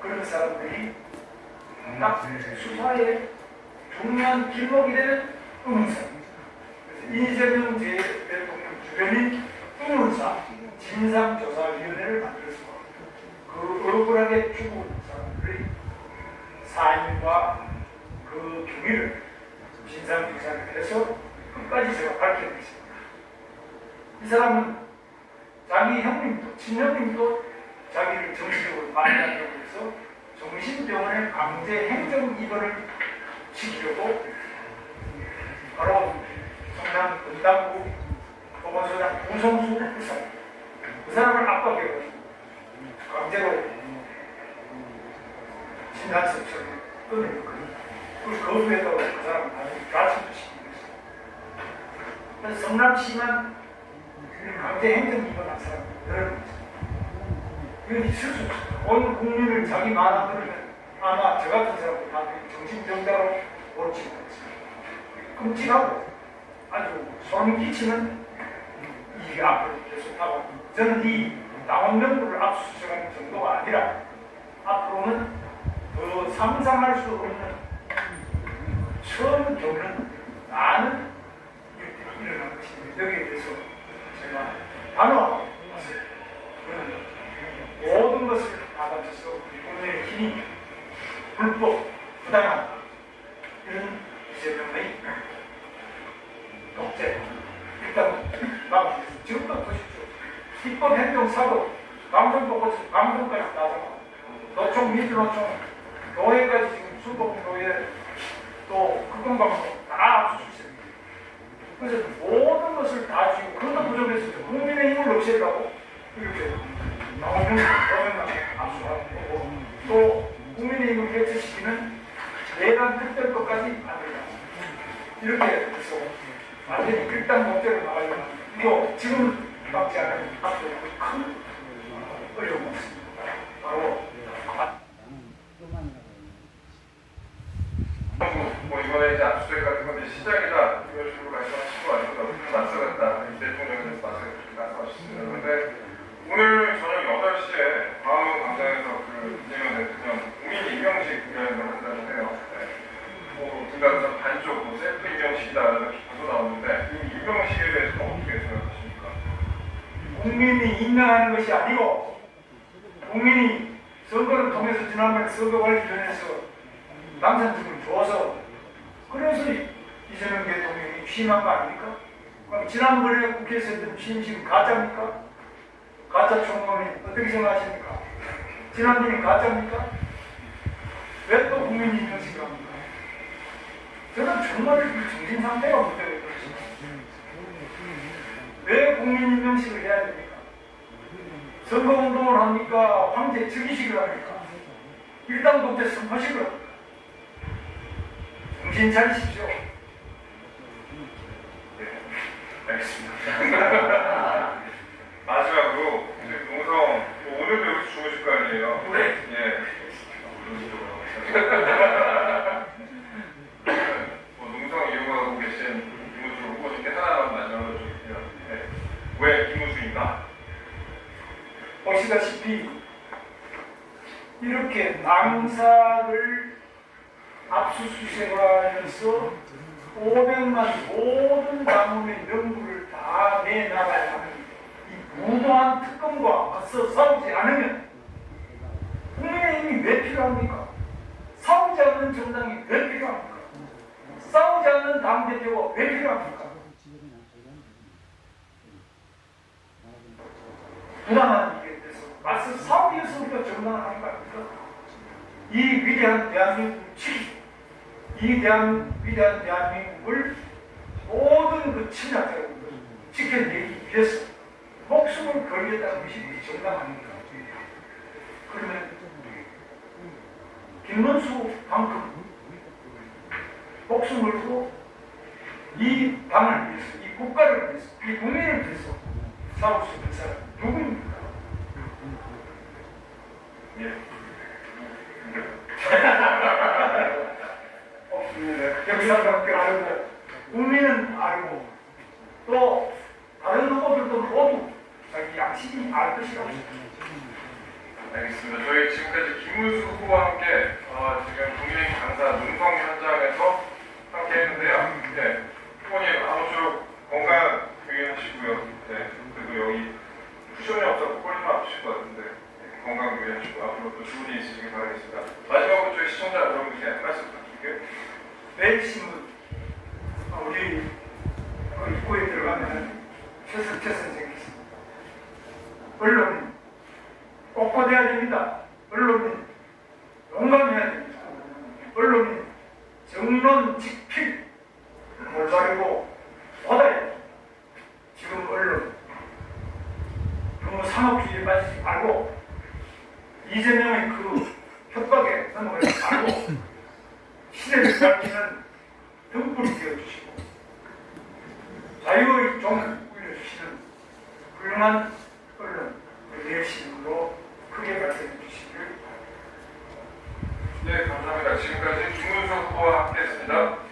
그런 사람들이 딱 수사의 중요한 길목이 되는 의문사. 이재명 제 대통령 주변인 의문사 진상조사위원회를 만들어서 그 억울하게 죽은 사람들의 사인과 그 경위를 진상조사를 해서 끝까지 제가 밝혀냈습니다. 이 사람은 자기 형님도 친형님도 자기를 정신 만나려고 해서 정신병원에 강제 행정 입원을 시키려고 바로 성남 분당구 보건소장 우성수 그 사람을 압박해가지고 강제로 진단서처럼 끊어냈거든요. 그리고 그 후에도 그 당연히 가슴도 시키고. 그래서 성남시만 강제 행정 입원한 사람이 늘 온 국민을 자기 들으면 아마 저 같은 사람도 다 정신병자로 몰치고 있어요. 끔찍하고 아주 소름 끼치는 일이 앞으로 계속 하고 저는 이 당원명부를 압수수색하는 정도가 아니라 앞으로는 더 상상할 수 없는 처음 겪는 많은 일어날 것입니다. 여기에 대해서 제가 단호하고 있습니다. 그런 모든 것을 받아줘서 우리 국민의 힘 이 불법, 부당한 이런 이재명의 독재. 일단 막으시겠습니다. 지금도 보십시오. 입법 행정 사고 방송 보고 방송까지 나서. 노총 민주노총 교회까지 지금 수복교회 또 극동방송 다 압수수색입니다. 그래서 모든 것을 다 쥐고 그것도 부족했을 때 국민의 힘을 없애려고 이렇게 나오면 또 국민의 힘을 해체시키는 내란 특별법까지 만들다. 이렇게 해서 완전히 일단 목적을 막으려면 이거 지금 막지 않으면 앞으로 큰 어려움이 없습니다. 바로 뭐 이번에 이제 압수수색 같은 건 이제 시작이다 이런 식으로 말씀하신 거 아니고 맞서겠다 대통령께서 맞서겠다 말씀하셨습니다. 그런데 오늘 저녁 8시에 광화문 광장에서 그 이재명 대통령 국민 임명식이라는 걸 한다고 해요. 네. 뭐 등단서 반쪽 뭐 셀프 임명식이다라는 기사도 나오는데 이 임명식에 대해서는 어떻게 생각하십니까? 국민이 임명하는 것이 아니고 국민이 선거를 통해서 지난번에 선거관리위원회에서 당선증을 줘서 그래서 이- 이재명 대통령이 취임한 거 아닙니까? 그럼 지난번에 국회에서 했던 취임식은 가짜입니까? 가짜 총무원이 어떻게 생각하십니까? 지난번이 가짜입니까? 왜 또 국민 임명식을 합니까? 저는 정말 이 정신 상태가 문제가 있습니다. 왜 국민 임명식을 해야 됩니까? 선거운동을 합니까? 황제 즉위식을 합니까? 일당 독재 선포식을 합니까? 정신 차리십시오. 네, 알겠습니다. 마지막으로 농성 뭐 오늘도 여기서 주무실 거 아니에요? 네. 예. 뭐 농성 이용하고 계신 김우수 후보님께 하나만 말씀을 드릴게요. 네. 왜 김우수인가? 보시다시피 이렇게 낭사를 압수수색하면서 500만 모든 당원의 명부를 다 내놔가야 하는 이 무도한 특검과 맞서 싸우지 않으면 국민의 힘이 왜 필요합니까? 싸우지 않는 정당이 왜 필요합니까? 싸우지 않는 당대표가 왜 필요합니까? 불안한 싸우기 위해서 우리가 정당을 하는 거 아닙니까? 이 위대한 대한민국을 지키고 이 대한 위대한 대한민국을 모든 그 침략자를 지켜내기 위해서 목숨을 걸겠다는 것이 우리 정당 아닙니까? 그러면 김문수만큼 목숨 걸고 이 당을 위해서, 이 국가를 위해서, 이 국민을 위해서 싸울 수 있는 사람 누구입니까? 예. 없습니다. 역사밖에 알고 국민은 알고 또 다른 후보들도 모두 양심이 알 것이라고. 알겠습니다. 저희 지금까지 김문수 후보와 함께 어, 지금 국민의힘 강사 농성 현장에서 함께 했는데요. 네. 후보님 아무쪼록 건강 유의하시고요. 네. 그리고 여기 쿠션이 없어서 꼴좀 아프실 것 같은데 네, 건강 유의하시고 앞으로 또 좋은 일 있으시길 바라겠습니다. 마지막으로 저희 시청자 여러분께 한 말씀 부탁드릴게요. 매일 신문 어, 우리 어, 입구에 들어가면 선생님이 있습니다. 언론인 꼿꼿해야 됩니다. 언론인 용감해야 됩니다. 언론인 정론 직필 올바르고 받아야. 지금 언론 너무 상업주의에 빠지지 말고 이재명의 그 협박에 넘어가지 말고 시대를 밝히는 등불이 되어주시고 자유의 종 울려주시는 훌륭한 언론 내신으로 크게 발전해 주시기를 네, 감사합니다. 지금까지 김문수 후보와 함께했습니다.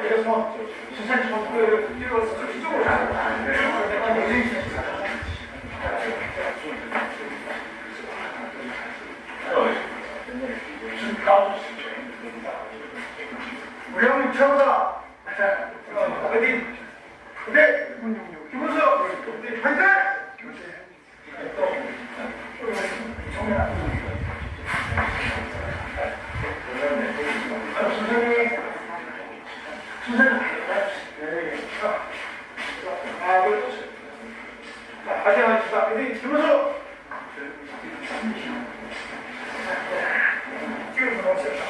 그래서 세상 전부에 이루어서 이쪽으로 가는 거예요. 우리 형님 최고다. 어디? 김문수 어디? 화이팅! 선생님, 선생님, 아, 그, 자, 다시 하겠습니다. 어디? 김문수. 지금 들어오세요.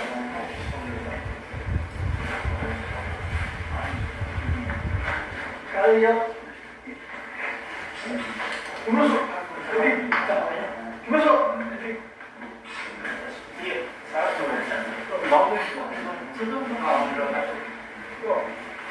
가을요. 김문수 어디? 김문수 어디? 예. 마음에 지금 아 올라가죠. 또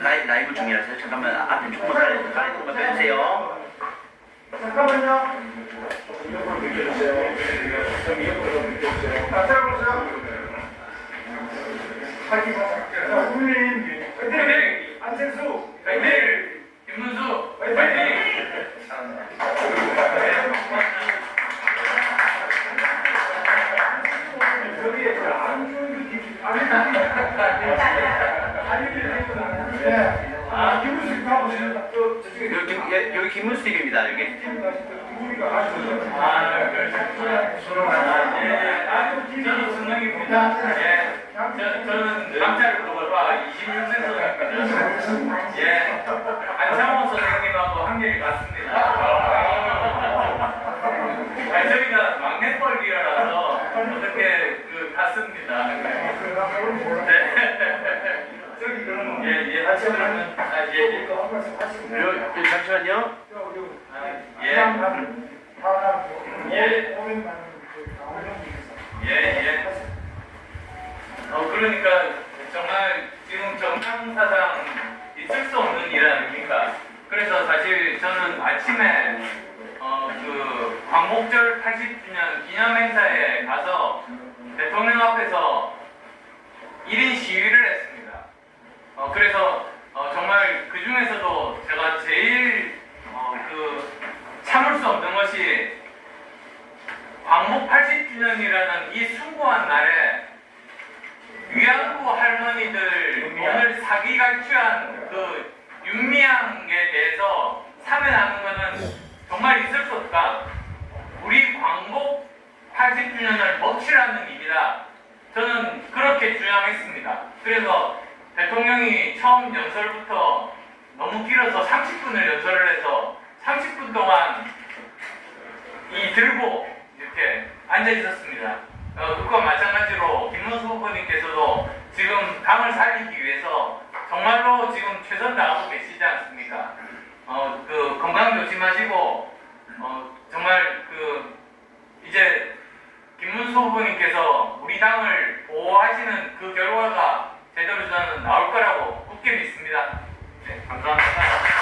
라이, 라이브 중이라서 잠깐만 앞에 조금만 가리, 조금만 빼주세요. 잠깐만요. 자, 들어보세요. 확인하자. 자, 국민 안철수 화이팅! 김문수 화이팅! 저기에 저 안준규 김 아니 예. 아 김문수 가보시는 저 저쪽에 여기, 김- 예, 여기 김문수 TV입니다. 여기. 김문수가 아 저는 남자를 먹어봐 26세서입니다. 예, 안창호 선생님하고 한결이 같습니다. 아니, 저희가 막내뻘이라서 어떻게 그 같습니다. 네. 예, 예, 같이 그러면 아, 예, 예. 요, 요, 잠시만요. 예, 예. 어, 그러니까 정말 지금 정상 사상 있을 수 없는 일 아닙니까? 그래서 사실 저는 아침에 어, 그 광복절 80주년 기념 행사에 가서 대통령 앞에서 1인 시위를 했습니다. 어, 그래서 어, 정말 그 중에서도 제가 제일 어, 그 참을 수 없는 것이 광복 80주년이라는 이 숭고한 날에 위안부 할머니들 오늘 사기 갈취한 그 윤미향에 대해서 사면하는 것은 정말 있을 수 없다. 우리 광복 80주년을 먹칠하는 일이다. 저는 그렇게 주장했습니다. 그래서 대통령이 처음 연설부터 너무 길어서 30분을 연설을 해서 30분 동안 이 들고 이렇게 앉아 있었습니다. 어, 그과 마찬가지로 김문수 후보님께서도 지금 당을 살리기 위해서 정말로 지금 최선 다하고 계시지 않습니까? 어, 그 건강 조심하시고 어, 정말 그 이제 김문수 후보님께서 우리 당을 보호하시는 그 결과가 제대로 저는 나올 거라고 굳게 믿습니다. 네, 감사합니다.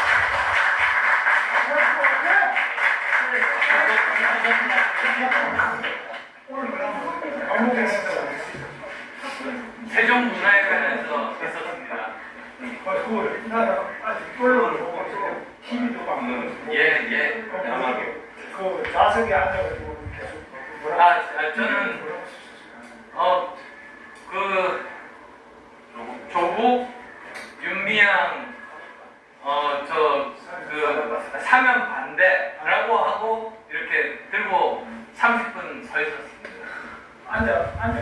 세종문화회관에서 있었습니다. 예, 예. 그 좌석에 앉아가지고 계속 아, 아, 저는 어, 그 조국, 윤미향, 어, 저, 그 사면 반대라고 하고 이렇게 들고 30분 서 있었습니다. 앉아 앉아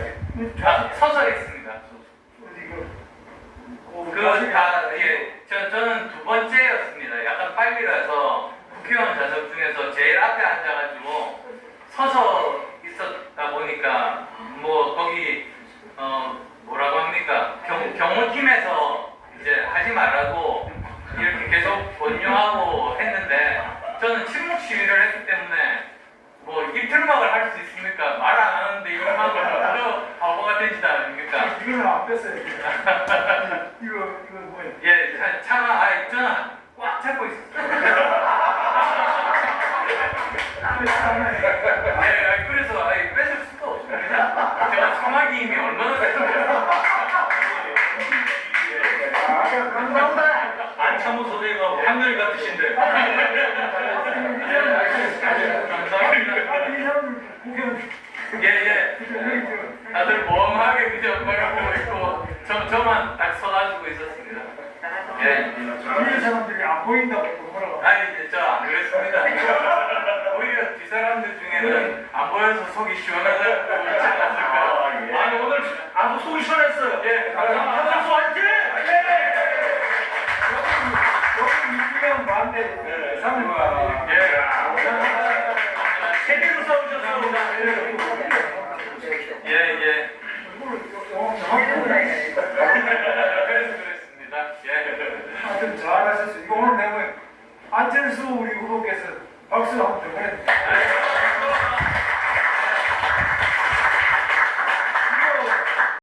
아, 서서 했습니다. 어디 그 그 다, 예, 저, 저는 두 번째였습니다. 약간 빨리 가서 국회의원 좌석 중에서 제일 앞에 앉아가지고 서서 있었다 보니까 뭐 거기 어 뭐라고 합니까 경, 경호팀에서 이제 하지 말라고 이렇게 계속 권유하고 했는데 저는 침묵 시위를 했기 때문에 뭐 이틀막을 할 수 있습니까? 말 안 하는데 이틀막을 하고 바보가 되지도 않습니까? 이거는 안 뺐어요. 이거 이거 뭐야 예 차- 차가 아니 저는 꽉 잡고 있었어요 네, 아니, 그래서 아니, 뺏을 수도 없습니다. 제가 사마귀 힘이 얼마나 됐어요. 안참호 선생님하고 한글 같으신데. 네, 알겠습니다. 감사합니다. 이 사람 국회의원 예, 예. 다들 멍하게 그저 바라보고 있고, 저, 저만 딱 서가지고 있었습니다. 예. 뒤에 사람들이 안 보인다고 뭐라고 아니, 이제 저안 그랬습니다. 오히려 뒷사람들 중에는 안 보여서 속이 시원하다고 그러지 않았을까요? 아니, 오늘 아주 속이 시원했어요. 예, 감사합니다.